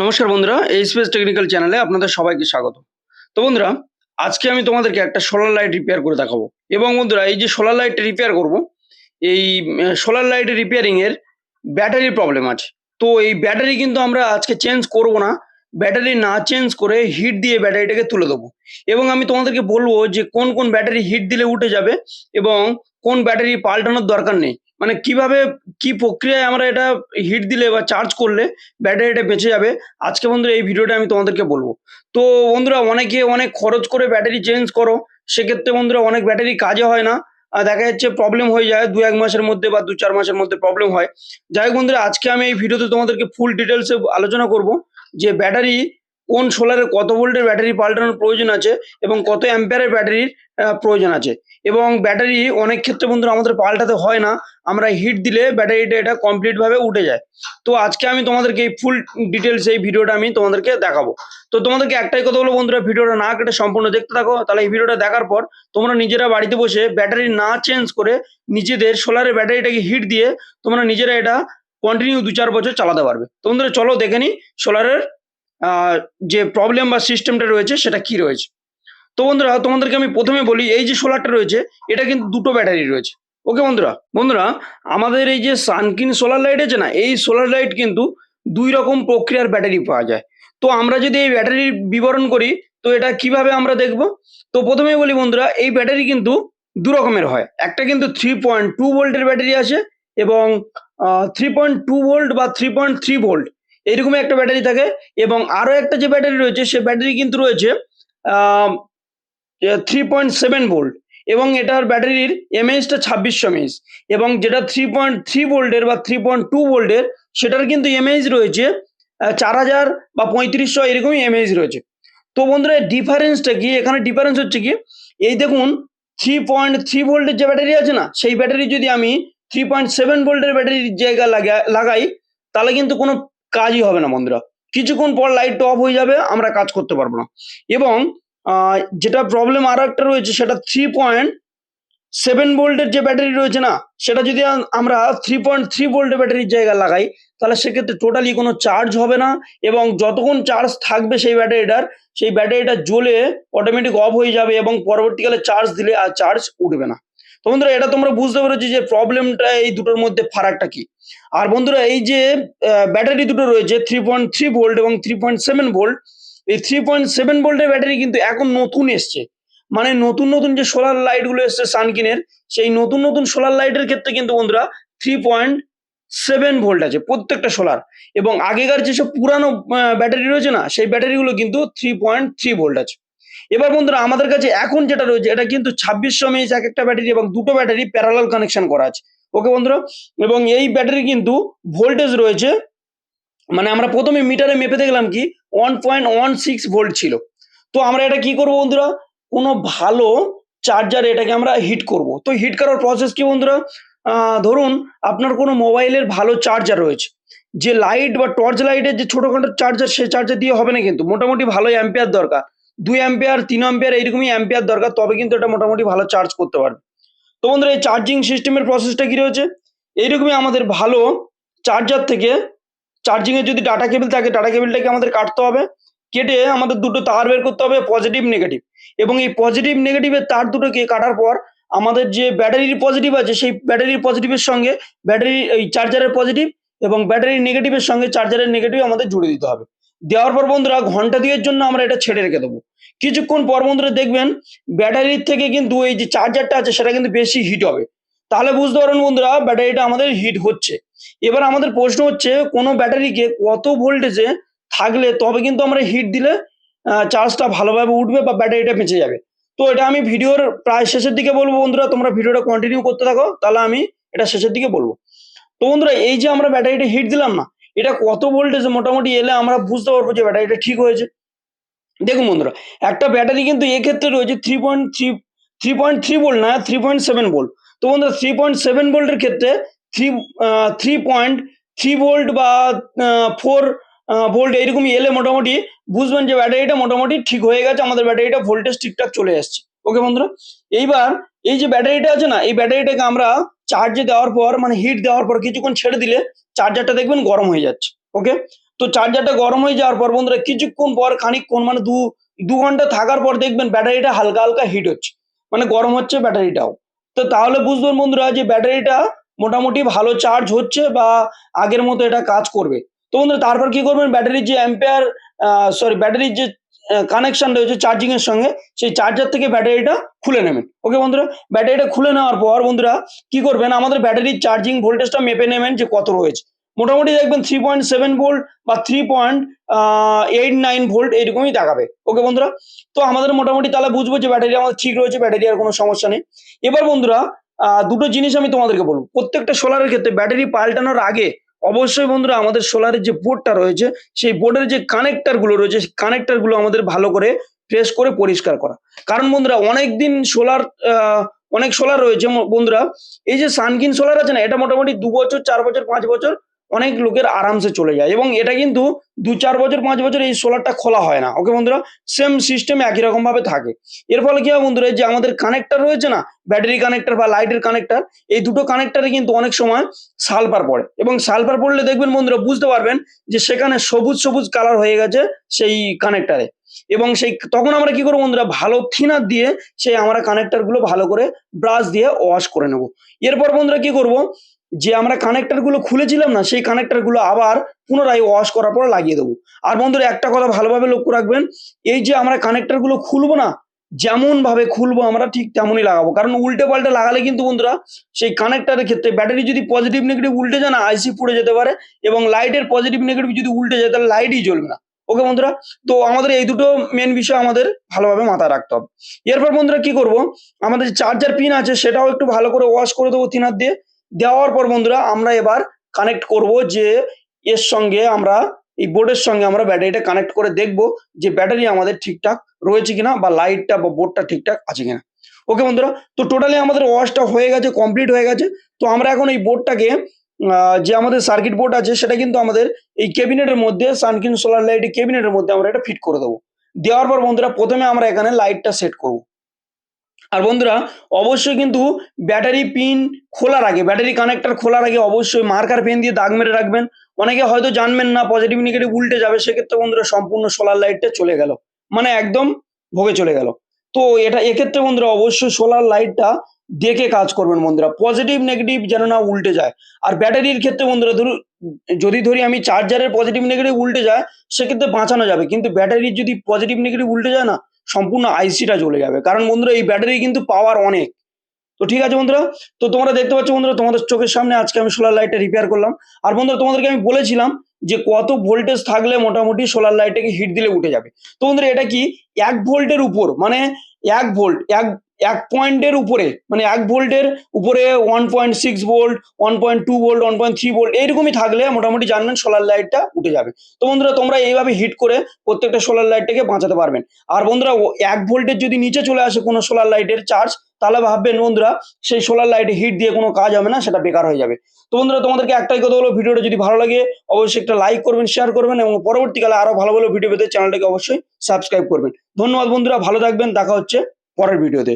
নমস্কার বন্ধুরা এই স্পেস টেকনিক্যাল চ্যানেলে আপনাদের সবাইকে স্বাগত। তো বন্ধুরা, আজকে আমি তোমাদেরকে একটা সোলার লাইট রিপেয়ার করে দেখাবো। এবং বন্ধুরা, এই যে সোলার লাইট রিপেয়ার করব, এই সোলার লাইট রিপেয়ারিং এর ব্যাটারির প্রবলেম আছে। তো এই ব্যাটারি কিন্তু আমরা আজকে চেঞ্জ করব না। ব্যাটারি না চেঞ্জ করে হিট দিয়ে ব্যাটারিটাকে তুলে দেবো। এবং আমি তোমাদেরকে বলব যে কোন কোন ব্যাটারি হিট দিলে উঠে যাবে এবং কোন ব্যাটারি পাল্টানোর দরকার নেই। মানে কীভাবে, কি প্রক্রিয়ায় আমরা এটা হিট দিলে বা চার্জ করলে ব্যাটারিটা বেঁচে যাবে, আজকে বন্ধুরা এই ভিডিওটা আমি তোমাদেরকে বলব। তো বন্ধুরা, অনেকে অনেক খরচ করে ব্যাটারি চেঞ্জ করো, সেক্ষেত্রে বন্ধুরা অনেক ব্যাটারি কাজে হয় না। দেখা যাচ্ছে প্রবলেম হয়ে যায় দু এক মাসের মধ্যে বা দু চার মাসের মধ্যে প্রবলেম হয়। যাই হোক বন্ধুরা, আজকে আমি এই ভিডিওতে তোমাদেরকে ফুল ডিটেলসে আলোচনা করব যে ব্যাটারি কোন সোলারে কত ভোল্টের ব্যাটারি পাল্টানোর প্রয়োজন আছে এবং কত অ্যাম্পিয়ারের ব্যাটারির প্রয়োজন আছে। এবং ব্যাটারি অনেক ক্ষেত্রে বন্ধুরা আমাদের পাল্টাতে হয় না, আমরা হিট দিলে ব্যাটারিটা এটা কমপ্লিট ভাবে উঠে যায়। তো আজকে আমি তোমাদেরকে এই ফুল ডিটেলস এই ভিডিওটা আমি তোমাদেরকে দেখাবো। তো তোমাদেরকে একটাই কথা বলব বন্ধুরা, ভিডিওটা না কেটে সম্পূর্ণ দেখতে থাকো, তাহলে এই ভিডিওটা দেখার পর তোমরা নিজেরা বাড়িতে বসে ব্যাটারি না চেঞ্জ করে নিজেদের সোলারের ব্যাটারিটাকে হিট দিয়ে তোমরা নিজেরা এটা কন্টিনিউ দু চার বছর চালাতে পারবে। তো বন্ধুরা, চলো দেখে নিই সোলারের যে প্রবলেম বা সিস্টেমটা রয়েছে সেটা কি রয়েছে? তো বন্ধুরা, তোমাদেরকে আমি প্রথমে বলি, এই যে সোলারটা রয়েছে, এটা কিন্তু দুটো ব্যাটারি রয়েছে। ওকে বন্ধুরা? বন্ধুরা, আমাদের এই যে সানকিন সোলার লাইট আছে না, এই সোলার লাইট কিন্তু দুই রকম প্রক্রিয়ার ব্যাটারি পাওয়া যায়। তো আমরা যদি এই ব্যাটারির বিবরণ করি, তো এটা কীভাবে আমরা দেখব? তো প্রথমে বলি বন্ধুরা, এই ব্যাটারি কিন্তু দু রকমের হয়। একটা কিন্তু থ্রি পয়েন্ট টু ভোল্টের ব্যাটারি আছে এবং থ্রি পয়েন্ট টু ভোল্ট বা থ্রি পয়েন্ট থ্রি ভোল্ট এইরকমই একটা ব্যাটারি থাকে এবং আরও একটা যে ব্যাটারি রয়েছে, সে ব্যাটারি কিন্তু রয়েছে থ্রি পয়েন্ট সেভেন ভোল্ট এবং এটার ব্যাটারির এমএইচটা ছাব্বিশশো এমএইচ এবং যেটা থ্রি পয়েন্ট থ্রি ভোল্টের বা থ্রি পয়েন্ট টু ভোল্টের সেটার কিন্তু এমএইচ রয়েছে চার হাজার বা পঁয়ত্রিশশো এরকমই এমএইচ রয়েছে। তো বন্ধুরা ডিফারেন্সটা কি? এখানে ডিফারেন্স হচ্ছে কি? এই দেখুন থ্রি পয়েন্ট থ্রি ভোল্টের যে ব্যাটারি আছে না, সেই ব্যাটারি যদি আমি থ্রি পয়েন্ট সেভেন ভোল্টের ব্যাটারির জায়গা লাগা- লাগাই, তাহলে কিন্তু কোনো কাজই হবে না বন্ধুরা। কিছুক্ষণ পর লাইট অফ হয়ে যাবে, আমরা কাজ করতে পারব না। এবং যেটা প্রবলেম আরও একটা রয়েছে, সেটা থ্রি পয়েন্ট সেভেন ভোল্টের যে ব্যাটারি রয়েছে না, সেটা যদি আমরা থ্রি পয়েন্ট থ্রি ভোল্টের ব্যাটারির জায়গায় লাগাই, তাহলে সেক্ষেত্রে টোটালি কোনো চার্জ হবে না এবং যতক্ষণ চার্জ থাকবে সেই ব্যাটারিটার সেই ব্যাটারিটা জ্বলে অটোমেটিক অফ হয়ে যাবে এবং পরবর্তীকালে চার্জ দিলে আর চার্জ উঠবে না। তো বন্ধুরা, এটা তোমরা বুঝতে পেরেছি যে প্রবলেমটা এই দুটোর মধ্যে ফারাকটা কি। আর বন্ধুরা, এই যে ব্যাটারি দুটো রয়েছে থ্রি পয়েন্ট থ্রি ভোল্ট এবং থ্রি পয়েন্ট সেভেন ভোল্ট এই থ্রি পয়েন্ট সেভেন ভোল্টের ব্যাটারি কিন্তু এখন নতুন এসছে। মানে নতুন নতুন যে সোলার লাইটগুলো এসছে সানকিনের সেই নতুন নতুন সোলার লাইটের ক্ষেত্রে কিন্তু বন্ধুরা থ্রি পয়েন্ট সেভেন ভোল্ট আছে, প্রত্যেকটা সোলার এবং আগেকার যেসব পুরানো ব্যাটারি রয়েছে না, সেই ব্যাটারিগুলো কিন্তু থ্রি পয়েন্ট থ্রি ভোল্ট আছে। এবার বন্ধুরা, আমাদের কাছে এখন যেটা রয়েছে, এটা কিন্তু ছাব্বিশশো এমএইচ এক একটা ব্যাটারি এবং দুটো ব্যাটারি প্যারালাল কানেকশন করা আছে। ওকে বন্ধুরা? এবং এই ব্যাটারি কিন্তু ভোল্টেজ রয়েছে মানে আমরা প্রথমে মিটারে মেপে দেখলাম কি one point one six volt ছিল। তো আমরা এটা কি করব বন্ধুরা? কোনো ভালো চার্জার এটাকে আমরা হিট করব। তো হিট করার প্রসেস কি বন্ধুরা? ধরুন আপনার কোনো মোবাইলের ভালো চার্জার রয়েছে, যে লাইট বা টর্চ লাইটের যে ছোটোখাটো চার্জার সে চার্জার দিয়ে হবে না কিন্তু। মোটামুটি ভালো অ্যাম্পিয়ার দরকার। দুই অ্যাম্পিয়ার, তিন অ্যাম্পিয়ার, এইরকমই অ্যাম্পিয়ার দরকার, তবে কিন্তু এটা মোটামুটি ভালো চার্জ করতে পারবে তো বন্ধুরা, এই চার্জিং সিস্টেমের প্রসেসটা কি রয়েছে? এইরকমই আমাদের ভালো চার্জার থেকে চার্জিং এর যদি ডাটা কেবিল থাকে ডাটা কেবলটাকে আমাদের কাটতে হবে, কেটে আমাদের দুটো তার বের করতে হবে পজিটিভ নেগেটিভ এবং এই পজিটিভ নেগেটিভের তার দুটোকে কাটার পর আমাদের যে ব্যাটারির পজিটিভ আছে, সেই ব্যাটারির পজিটিভের সঙ্গে ব্যাটারি এই চার্জারের পজিটিভ এবং ব্যাটারির নেগেটিভের সঙ্গে চার্জারের নেগেটিভ আমাদের জুড়ে দিতে হবে। দেওয়ার পর বন্ধুরা ঘণ্টা দুয়ের জন্য আমরা এটা ছেড়ে রেখে দেবো। কিছুক্ষণ পর বন্ধুরা দেখবেন ব্যাটারির থেকে কিন্তু এই যে চার্জারটা আছে, সেটা কিন্তু বেশি হিট হবে। তাহলে বুঝতে পারবেন বন্ধুরা, ব্যাটারিটা আমাদের হিট হচ্ছে। এবার আমাদের প্রশ্ন হচ্ছে, কোনো ব্যাটারিকে কত ভোল্টেজে থাকলে তবে কিন্তু আমরা হিট দিলে চার্জটা ভালোভাবে উঠবে বা ব্যাটারিটা বেঁচে যাবে। তো এটা আমি ভিডিওর প্রায় শেষের দিকে বলব বন্ধুরা, তোমরা ভিডিওটা কন্টিনিউ করতে থাকো, তাহলে আমি এটা শেষের দিকে বলব। তো বন্ধুরা, এই যে আমরা ব্যাটারিটা হিট দিলাম না এটা কত ভোল্টেজে মোটামুটি এলে আমরা বুঝতে পারব যে ব্যাটারিটা ঠিক হয়েছে। দেখুন বন্ধুরা, একটা ব্যাটারি কিন্তু এক্ষেত্রে রয়েছে three point three three point three volt না থ্রি পয়েন্ট সেভেন ভোল্ট তো বন্ধুরা থ্রি পয়েন্ট সেভেন ভোল্টের ক্ষেত্রে three three point three volt বা ফোর ভোল্ট এইরকম এলে মোটামুটি বুঝবেন যে ব্যাটারিটা মোটামুটি ঠিক হয়ে গেছে, আমাদের ব্যাটারিটা ভোল্টেজ ঠিকঠাক চলে আসছে ওকে বন্ধুরা, এইবার এই যে ব্যাটারিটা আছে না, এই ব্যাটারিটাকে আমরা চার্জে দেওয়ার পর মানে হিট দেওয়ার পর কিছুক্ষণ ছেড়ে দিলে চার্জারটা দেখবেন গরম হয়ে যাচ্ছে ওকে তো চার্জারটা গরম হয়ে যাওয়ার পর বন্ধুরা কিছুক্ষণ পর খানিকক্ষণ মানে দু দু ঘণ্টা থাকার পর দেখবেন ব্যাটারিটা হালকা হালকা হিট হচ্ছে মানে গরম হচ্ছে ব্যাটারিটাও। তো তাহলে বুঝবেন বন্ধুরা যে ব্যাটারিটা মোটামুটি ভালো চার্জ হচ্ছে বা আগের মতো এটা কাজ করবে। তো বন্ধুরা তারপর কি করবেন? ব্যাটারির যে অ্যাম্পেয়ার সরি ব্যাটারির যে কানেকশন রয়েছে চার্জিং এর সঙ্গে, সেই চার্জার থেকে ব্যাটারিটা খুলে নেবেন। ওকে বন্ধুরা? ব্যাটারিটা খুলে নেওয়ার পর, বন্ধুরা, কি করবেন? আমাদের ব্যাটারির চার্জিং ভোল্টেজটা মেপে নেবেন যে কত রয়েছে। মোটামুটি দেখবেন থ্রি পয়েন্ট সেভেন ভোল্ট বা three point eight nine volt এরকমই দেখাবে। ওকে বন্ধুরা? তো আমাদের মোটামুটি তাহলে বুঝব যে ব্যাটারি আমাদের ঠিক রয়েছে, ব্যাটারি আর কোনো সমস্যা নেই। এবার বন্ধুরা দুটো জিনিস আমি তোমাদেরকে বলব। প্রত্যেকটা সোলারের ক্ষেত্রে ব্যাটারি পাল্টানোর আগে অবশ্যই বন্ধুরা আমাদের সোলারের যে বোর্ডটা রয়েছে, সেই বোর্ডের যে কানেক্টারগুলো রয়েছে, সেই কানেক্টারগুলো আমাদের ভালো করে প্রেস করে পরিষ্কার করা। কারণ বন্ধুরা অনেক দিন সোলার অনেক সোলার রয়েছে বন্ধুরা। এই যে সানকিন সোলার আছে না, এটা মোটামুটি দু বছর, চার বছর, পাঁচ বছর অনেক লোকের আরামসে চলে যায় এবং এটা কিন্তু দু চার বছর, পাঁচ বছর এই সোলারটা খোলা হয় না। ওকে বন্ধুরা সেম সিস্টেম একই রকম ভাবে থাকে। এর ফলে কি হয় বন্ধুরা যে আমাদের কানেক্টার রয়েছে না ব্যাটারি কানেক্টার বা লাইটের কানেক্টার এই দুটো কানেক্টরে কিন্তু অনেক সময় সালফার পড়ে। এবং সালফার পড়লে দেখবেন বন্ধুরা, বুঝতে পারবেন যে সেখানে সবুজ সবুজ কালার হয়ে গেছে সেই কানেক্টারে এবং সেই তখন আমরা কি করব বন্ধুরা, ভালো থিনার দিয়ে সেই আমরা কানেক্টরগুলো ভালো করে ব্রাশ দিয়ে ওয়াশ করে নেব। এরপর বন্ধুরা কি করব যে আমরা কানেক্টরগুলো খুলেছিলাম না, সেই কানেক্টরগুলো আবার পুনরায় ওয়াশ করার পর লাগিয়ে দেবো। আর বন্ধুরা, একটা কথা ভালোভাবে লক্ষ্য রাখবেন, এই যে আমরা কানেক্টরগুলো খুলবো না যেমন ভাবে খুলবো আমরা ঠিক তেমনই লাগাবো। কারণ উল্টে পাল্টে লাগালে কিন্তু বন্ধুরা, সেই কানেক্টারের ক্ষেত্রে ব্যাটারি যদি পজিটিভ নেগেটিভ উল্টে যায় না আইসি পুড়ে যেতে পারে এবং লাইটের পজিটিভ নেগেটিভ যদি উল্টে যায়, তাহলে লাইটই জ্বলবে না। ওকে বন্ধুরা? তো আমাদের এই দুটো মেন বিষয় আমাদের ভালোভাবে মাথায় রাখতে হবে। এরপর বন্ধুরা কি করব? আমাদের চার্জার পিন আছে, সেটাও একটু ভালো করে ওয়াশ করে দেবো তিনার দিয়ে। দেওয়ার পর বন্ধুরা আমরা এবার কানেক্ট করব যে এর সঙ্গে আমরা, এই বোর্ডের সঙ্গে আমরা ব্যাটারিটা কানেক্ট করে দেখব যে ব্যাটারি আমাদের ঠিকঠাক রয়েছে কিনা বা লাইটটা বা বোর্ডটা ঠিকঠাক আছে কিনা। ওকে বন্ধুরা, তো টোটালি আমাদের ওয়াশটা হয়ে গেছে কমপ্লিট হয়ে গেছে। তো আমরা এখন এই বোর্ডটাকে যে আমাদের সার্কিট বোর্ড আছে সেটা কিন্তু আমাদের এই ক্যাবিনেটের মধ্যে সানকিন সোলার লাইট ক্যাবিনেটের মধ্যে আমরা এটা ফিট করে দেবো। দেওয়ার পর বন্ধুরা প্রথমে আমরা এখানে লাইটটা সেট করব। আর বন্ধুরা, অবশ্যই কিন্তু ব্যাটারি পিন খোলার আগে, ব্যাটারি কানেক্টর খোলার আগে অবশ্যই মার্কার পেন দিয়ে দাগ মেরে রাখবেন। অনেকে হয়তো জানবেন না পজিটিভ নেগেটিভ উল্টে যাবে, সেক্ষেত্রে বন্ধুরা সম্পূর্ণ সোলার লাইটটা চলে গেল। মানে একদম ভোগে চলে গেল। তো এটা, এক্ষেত্রে বন্ধুরা অবশ্যই সোলার লাইটটা দেখে কাজ করবেন বন্ধুরা। পজিটিভ নেগেটিভ যেন না উল্টে যায়। আর ব্যাটারির ক্ষেত্রে বন্ধুরা ধরুন, যদি ধরি আমি চার্জারের পজিটিভ নেগেটিভ উল্টে যায়, সেক্ষেত্রে বাঁচানো যাবে। কিন্তু ব্যাটারির যদি পজিটিভ নেগেটিভ উল্টে যায় না সম্পূর্ণ আইসিটা জ্বলে যাবে। কারণ বন্ধুরা, এই ব্যাটারি কিন্তু পাওয়ার অনেক। তো ঠিক আছে বন্ধুরা, তো তোমরা দেখতে পাচ্ছ বন্ধুরা, তোমাদের চোখের সামনে আজকে আমি সোলার লাইটটা রিপেয়ার করলাম। আর বন্ধুরা, তোমাদেরকে আমি বলেছিলাম যে কত ভোল্টেজ থাকলে মোটামুটি সোলার লাইটটাকে হিট দিলে উঠে যাবে। তো বন্ধুরা, এটা কি এক ভোল্টের উপর? মানে এক ভোল্ট এক এক পয়েন্টের উপরে মানে এক ভোল্টের উপরে one point six volt one point two volt one point three volt এইরকমই থাকলে মোটামুটি জানবেন সোলার লাইটটা উঠে যাবে। তো বন্ধুরা, তোমরা এইভাবে হিট করে প্রত্যেকটা সোলার লাইটটাকে বাঁচাতে পারবেন। আর বন্ধুরা এক ভোল্টের যদি নিচে চলে আসে কোনো সোলার লাইটের চার্জ তাহলে ভাববেন বন্ধুরা, সেই সোলার লাইটে হিট দিয়ে কোনো কাজ হবে না, সেটা বেকার হয়ে যাবে। তো বন্ধুরা, তোমাদেরকে একটাই কথা হলো ভিডিওটা যদি ভালো লাগে, অবশ্যই একটা লাইক করবেন শেয়ার করবেন এবং পরবর্তীকালে আরও ভালো ভালো ভিডিও পেতে চ্যানেলটাকে অবশ্যই সাবস্ক্রাইব করবেন। ধন্যবাদ বন্ধুরা, ভালো থাকবেন, দেখা হচ্ছে পরের ভিডিওতে